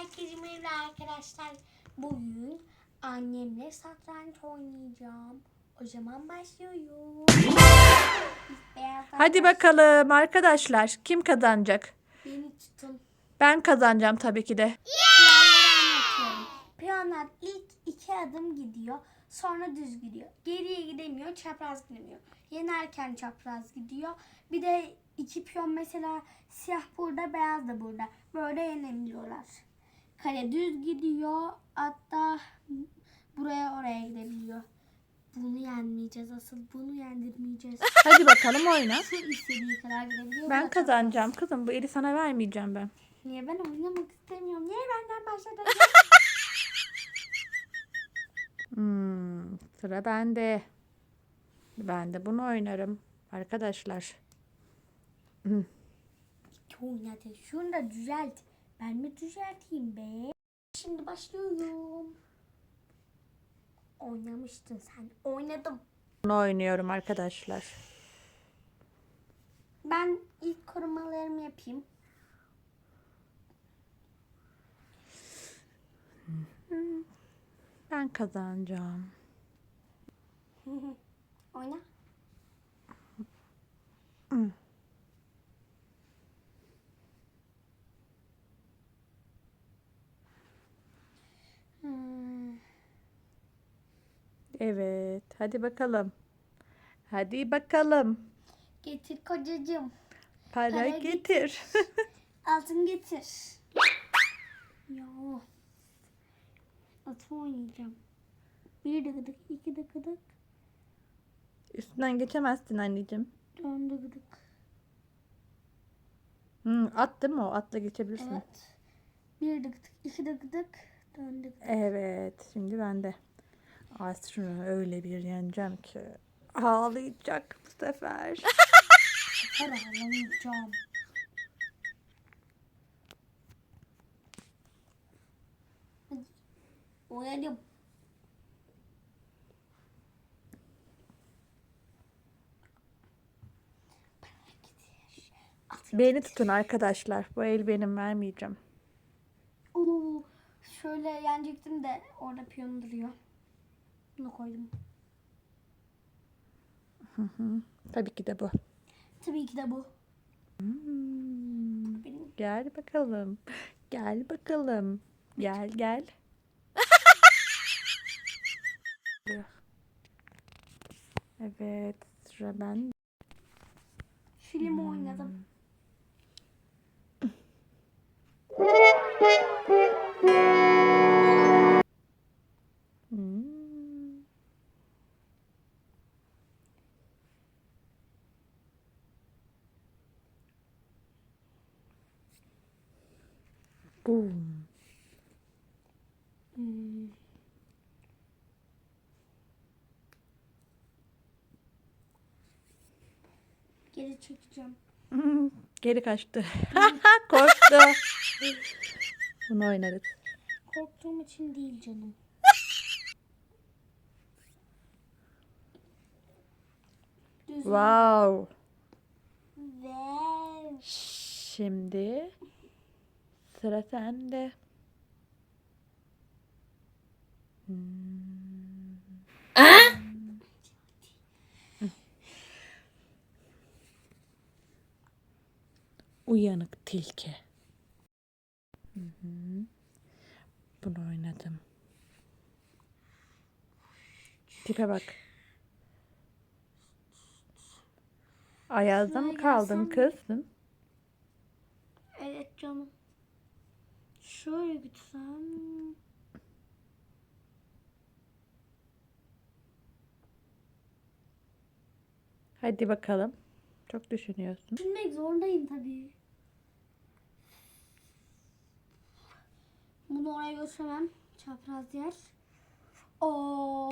Herkese merhaba arkadaşlar. Bugün annemle satranç oynayacağım. O zaman beyaz Hadi bakalım arkadaşlar kim kazanacak? Beni tutun. Ben kazanacağım tabii ki de. Anlatıyorum. Piyanlar ilk iki adım gidiyor. Sonra düz gidiyor. Geriye gidemiyor, çapraz gidemiyor. Yenerken çapraz gidiyor. Bir de iki piyon mesela siyah burada, beyaz da burada. Böyle yenebiliyorlar. Kale düz gidiyor. Hatta buraya oraya gidebiliyor. Bunu yenmeyeceğiz asıl. Bunu yendirmeyeceğiz. Hadi bakalım oyna. İstediği kadar gidebiliyor. Ben da kazanacağım kızım. Bu eli sana vermeyeceğim ben. Niye ben oynamak istemiyorum? Niye benden başladın? Hmm, sıra bende. Ben de bunu oynarım arkadaşlar. Hmm, Oynadı. Şunu da düzelt. Ben mi düzelteyim be? Şimdi başlıyorum. Oynamıştın sen. Oynadım. Bunu oynuyorum arkadaşlar. Ben ilk korumalarımı yapayım. Ben kazanacağım. Oyna. Evet, hadi bakalım. Hadi bakalım. Getir kocacığım. Para Para getir. Altın getir. ya. Atı oynayacağım. Bir de gıdık, iki de gıdık, Üstünden geçemezsin anneciğim. dön de gıdık. Hmm, at değil mi o? Atla geçebilirsin. Evet. Bir de gıdık, iki de gıdık, dön. Evet, şimdi ben Asrını öyle bir yeneceğim ki ağlayacak bu sefer. Her ağlamayacağım. Hadi. Oynadım. Beni tutun arkadaşlar. Bu el benim vermeyeceğim. Oo, şöyle yenecektim de orada piyon duruyor. Bunu koydum. Tabii ki de bu. Tabii ki de bu. Hmm, Benim Gel bakalım. Gel bakalım. Gel gel. evet sıra ben. film oynadım. Boom. Hmm. Geri çekeceğim. Geri kaçtı. Korktu. Bunu oynarız. Korktuğum için değil canım. Düz Wow. ve Şimdi sıra sende. Hmm. Uyanık tilki. Hı hı. Bunu oynadım. Tipe bak. Ayazda mı kaldın kızım? evet canım. Şöyle gitsem. Hadi bakalım. Çok düşünüyorsun. Düşünmek zorundayım tabii. Bunu oraya götüremem. Çapraz yer. Oo.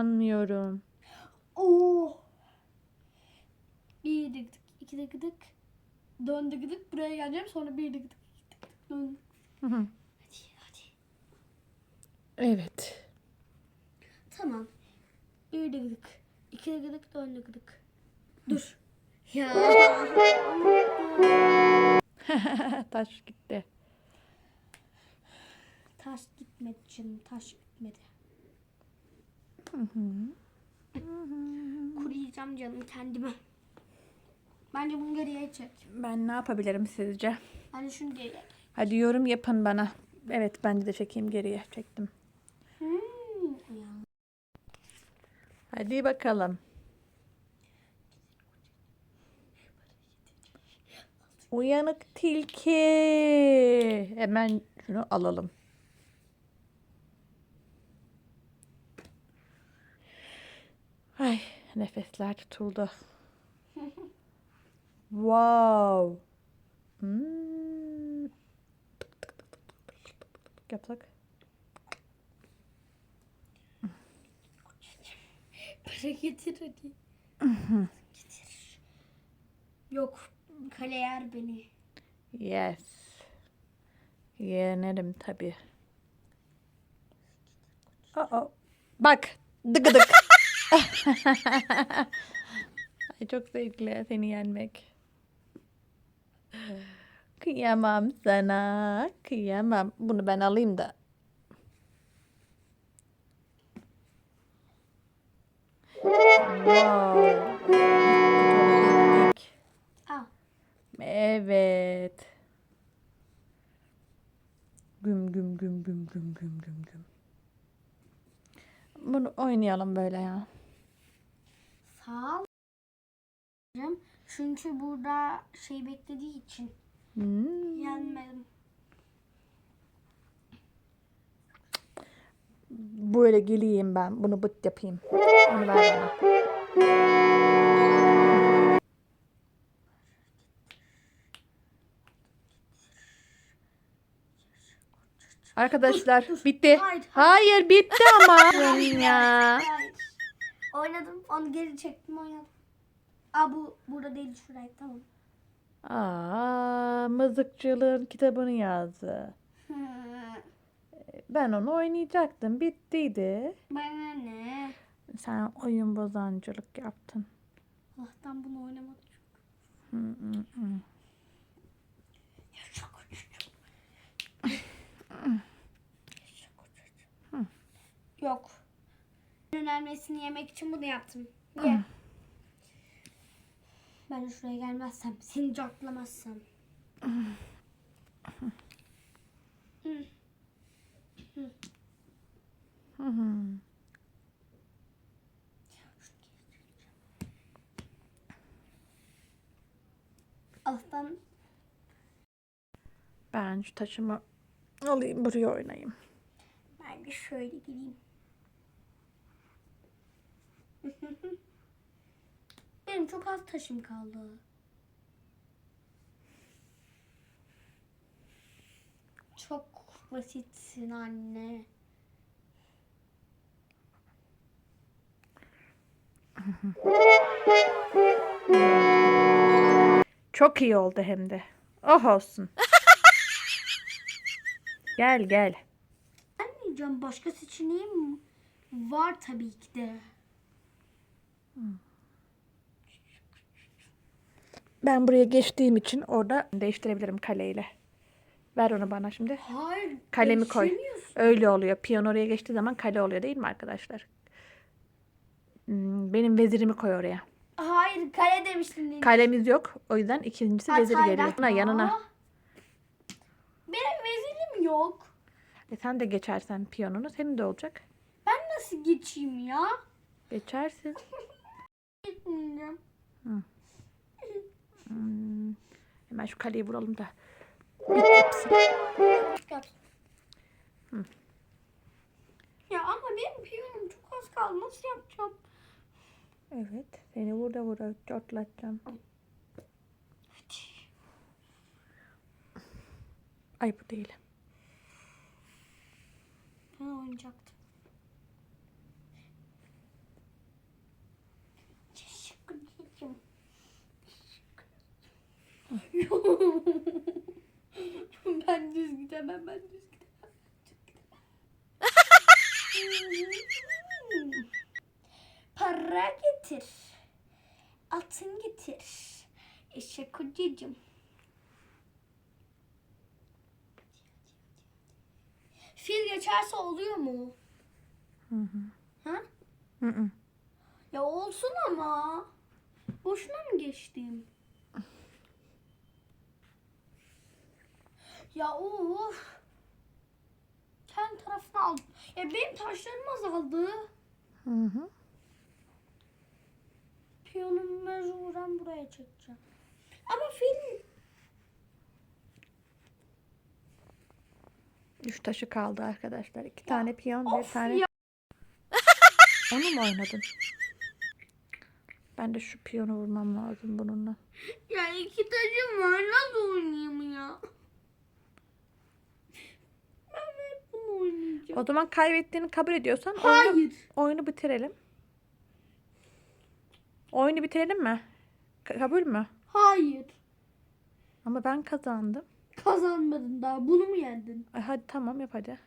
İnanmıyorum. Oo. Bir dık dık, iki dık dık. Dön dık dık. Buraya geleceğim sonra bir dık dık, iki dık dık. Dön. Hı hı. Hadi hadi. Evet. Tamam. bir de gıdık. İki de gıdık dön gıdık. Dur. Ya. Taş gitti. taş gitmedi canım. Taş gitmedi. Kuruyacağım canım kendime. Bence bunu geriye çek. Ben ne yapabilirim sizce? Bence şunu geriye. Hadi yorum yapın bana. Evet bence de çekeyim geriye. Çektim. Hmm. Hadi bakalım. Uyanık tilki. Hemen şunu alalım. Ay nefesler tutuldu. wow. Hmm. Yapsak. Para getir hadi. getir. Yok. Kale yer beni. Yes. Yenerim tabii. Aa, bak. Dıgıdık. Ay çok zevkli seni yenmek. Kıyamam sana. Kıyamam. Bunu ben alayım da. Wow. Evet. Güm güm güm güm güm güm güm güm. Bunu oynayalım böyle ya. Sağ. Çünkü burada şey beklediği için Hmm. yenmedim. Böyle geleyim ben. Bunu bıt yapayım. Onu ver bana. Arkadaşlar bitti. Hayır, Hayır bitti ama. ya. Oynadım. Onu geri çektim oynadım. Aa bu burada değil şurayı tamam. Aa, mızıkçılığın kitabını yazdı. Ben onu oynayacaktım. Bittiydi. Bana ne? Sen oyun bozancılık yaptın. Allah'tan bunu oynamadım. Hı, hı, hı. Çok Yok. Önermesini yemek için bunu yaptım. Ye. Ben de şuraya gelmezsem, seni cartlamazsam. Allah'tan Ben şu taşımı alayım buraya oynayayım. ben de şöyle gireyim. Benim çok az taşım kaldı. Çok basitsin anne. Çok iyi oldu hem de. Oh olsun. gel gel. Anlayacağım başka seçeneğim var tabii ki de. Ben buraya geçtiğim için orada değiştirebilirim kaleyle. Ver onu bana şimdi. Hayır. Kalemi koy. Öyle oluyor. Piyon oraya geçtiği zaman kale oluyor değil mi arkadaşlar? Hmm, Benim vezirimi koy oraya. Hayır kale demiştin. değil. Kalemiz yok. O yüzden ikincisi vezir geliyor. yapma. Yanına. Benim vezilim yok. E sen de geçersen piyonunu senin de olacak. Ben nasıl geçeyim ya? Geçersin. Gitmeyeceğim. Hmm, Hemen şu kaleyi vuralım da. Yap. Ya ama benim piyonum çok az kaldı. Nasıl yapacağım? Evet. Seni burada burada çotlatacağım. Ay bu değil. Ben oynayacaktım. Teşekkür ederim. ben düz gidemem, ben düz gidemem. Para getir. Atın getir. Eşek kocacığım. Fil geçerse oluyor mu? Hı hı. Ha? Hı hı. Ya olsun ama. Boşuna mı geçtim? Ya of. Kendi tarafına aldım. Ya benim taşlarım azaldı. Hı hı. Piyonumu mecburen buraya çekeceğim. Ama film Üç taşı kaldı arkadaşlar. İki tane piyon, bir tane... ya. Onu mu oynadın? Ben de şu piyonu vurmam lazım bununla. Ya iki taşım var. Nasıl oynayayım ya? Ben hep bunu oynayacağım. O zaman kaybettiğini kabul ediyorsan oyunu, Hayır. oyunu bitirelim. Oyunu bitirelim mi? Ka- kabul mü? Hayır. Ama ben kazandım. Kazanmadın daha. Bunu mu yendin? Ay, hadi tamam yap hadi.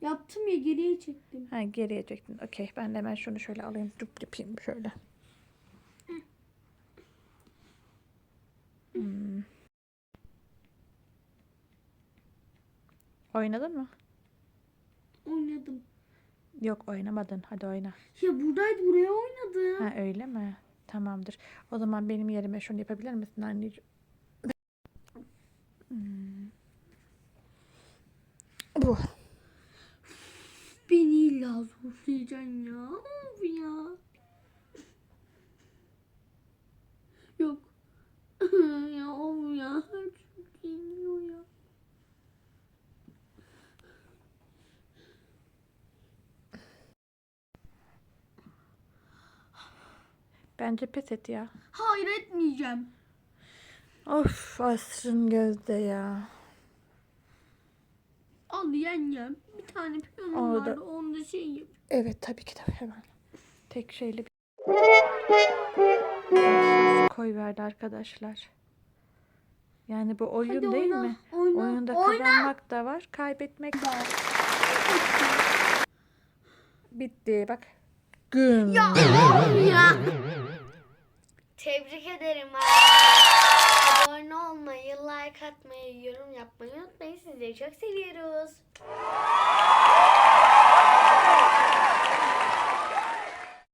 Yaptım ya geriye çektim. Ha geriye çektin. Okey ben de hemen şunu şöyle alayım. Dup yapayım şöyle. Hmm. Oynadın mı? Oynadım. Yok oynamadın. Hadi oyna. Ya buradaydı buraya oynadım. Ha öyle mi? Tamamdır. O zaman benim yerime şunu yapabilir misin anneciğim? Hmm. Bu. Beni illa zorlayacaksın ya. Of ya. Yok. ya of ya. Çok geliyor ya. Bence pes et ya. Hayır etmeyeceğim. Of asrın gözde ya. Al yengem. Bir tane piyonum Orada- vardı. Onda şey yap. Evet tabii ki de hemen. Tek şeyle bir koy verdi arkadaşlar. Yani bu oyun Hadi değil oyna, mi? Oyna. Oyunda oyna. kazanmak da var, kaybetmek de var. Bitti bak. Gün. ya. Tebrik ederim. Abone olmayı, like atmayı, yorum yapmayı unutmayın. Sizleri çok seviyoruz.